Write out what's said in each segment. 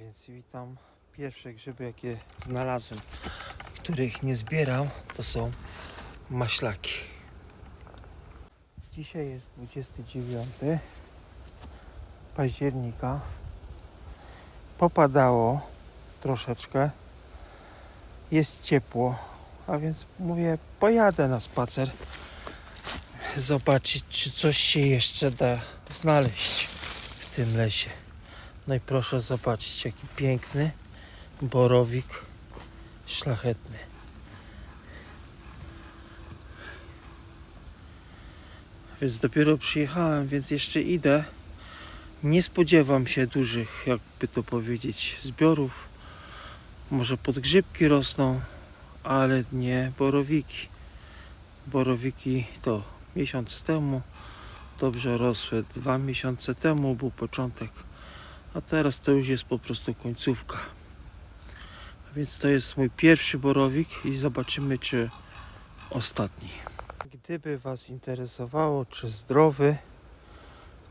więc witam. Pierwsze grzyby, jakie znalazłem, których nie zbieram, to są maślaki. Dzisiaj jest 29 października. Popadało troszeczkę. Jest ciepło, a więc mówię, pojadę na spacer. Zobaczyć, czy coś się jeszcze da znaleźć w tym lesie. No i proszę zobaczyć, jaki piękny borowik szlachetny. Więc dopiero przyjechałem, więc jeszcze idę. Nie spodziewam się dużych, jakby to powiedzieć, zbiorów. Może podgrzybki rosną, ale nie borowiki. Borowiki to miesiąc temu dobrze rosły. Dwa miesiące temu był początek a teraz to już jest po prostu końcówka. A więc to jest mój pierwszy borowik i zobaczymy czy ostatni. Gdyby Was interesowało czy zdrowy,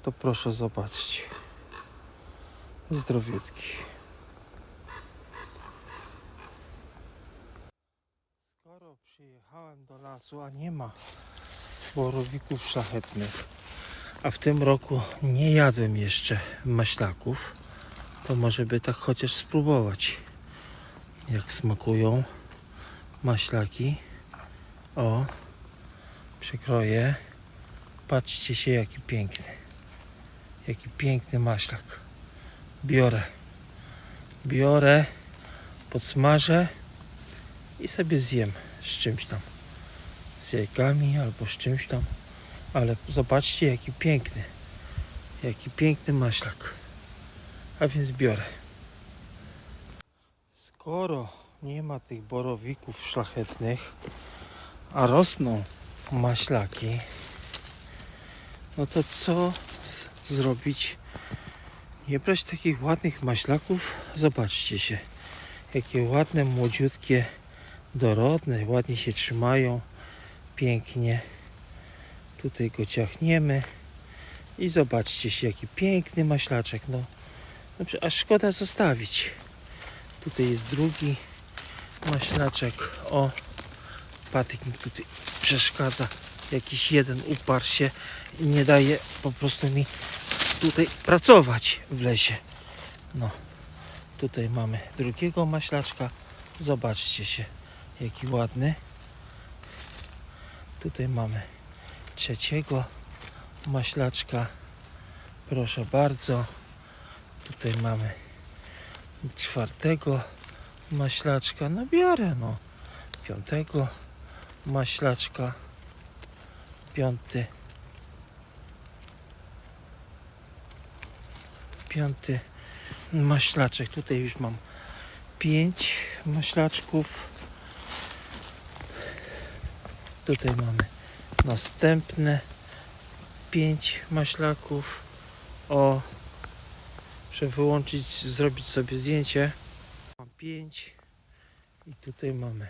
to proszę zobaczyć. Zdrowiutki. Skoro przyjechałem do lasu, a nie ma borowików szlachetnych, a w tym roku nie jadłem jeszcze maślaków, to może by tak chociaż spróbować, jak smakują maślaki. O, przekroję. Patrzcie się, jaki piękny. Jaki piękny maślak. Biorę. Biorę, podsmażę i sobie zjem z czymś tam. Z jajkami albo z czymś tam. Ale zobaczcie jaki piękny. Jaki piękny maślak. A więc biorę. Skoro nie ma tych borowików szlachetnych, a rosną maślaki, no to co zrobić? Nie brać takich ładnych maślaków? Zobaczcie się. Jakie ładne, młodziutkie, dorodne, ładnie się trzymają. Pięknie. Tutaj go ciachniemy i zobaczcie się jaki piękny maślaczek. No, no szkoda zostawić. Tutaj jest drugi maślaczek. O, patyk mi tutaj przeszkadza. Jakiś jeden uparł się i nie daje po prostu mi tutaj pracować w lesie. No, tutaj mamy drugiego maślaczka. Zobaczcie się, jaki ładny. Tutaj mamy trzeciego maślaczka. Proszę bardzo. Tutaj mamy czwartego maślaczka. No biorę no. Piątego maślaczka. Piąty. Piąty maślaczek. Tutaj już mam pięć maślaczków. Tutaj mamy następne pięć maślaków. O, muszę wyłączyć, zrobić sobie zdjęcie. Mam pięć i tutaj mamy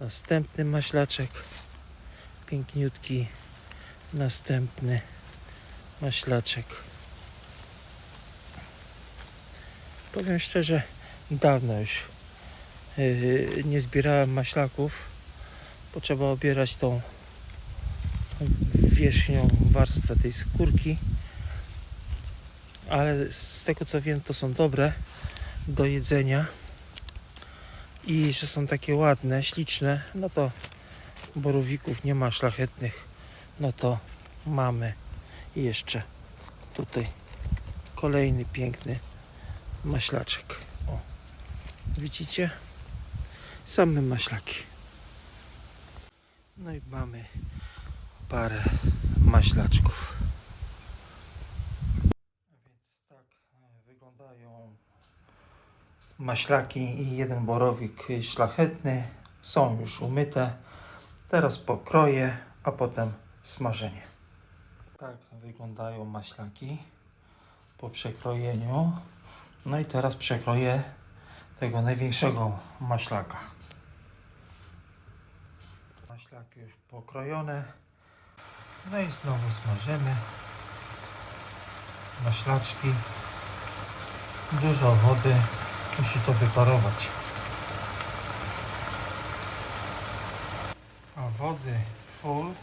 następny maślaczek. Piękniutki. Następny maślaczek. Powiem szczerze, dawno już yy, nie zbierałem maślaków, bo trzeba obierać tą wierzchnią warstwę tej skórki. Ale z tego co wiem, to są dobre do jedzenia i że są takie ładne, śliczne, no to borowików nie ma szlachetnych, no to mamy I jeszcze tutaj kolejny piękny maślaczek. O, widzicie? Same maślaki. No i mamy parę maślaczków. Więc tak e, wyglądają maślaki i jeden borowik szlachetny. Są już umyte. Teraz pokroję, a potem smażenie. Tak wyglądają maślaki po przekrojeniu. No i teraz przekroję tego największego maślaka. Maślaki już pokrojone. No i znowu smażymy maślaczki. Dużo wody, musi to wyparować. A wody full.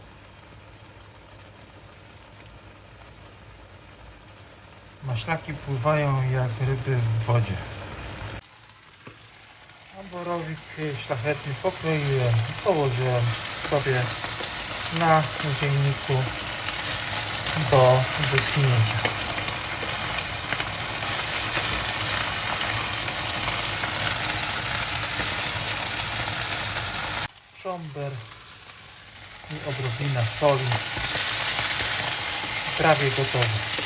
Maślaki pływają jak ryby w wodzie. A borowik szlachetny pokroiłem położyłem sobie na ziemniku do wyschnięcia. Szomber i odrobina soli. Prawie gotowe.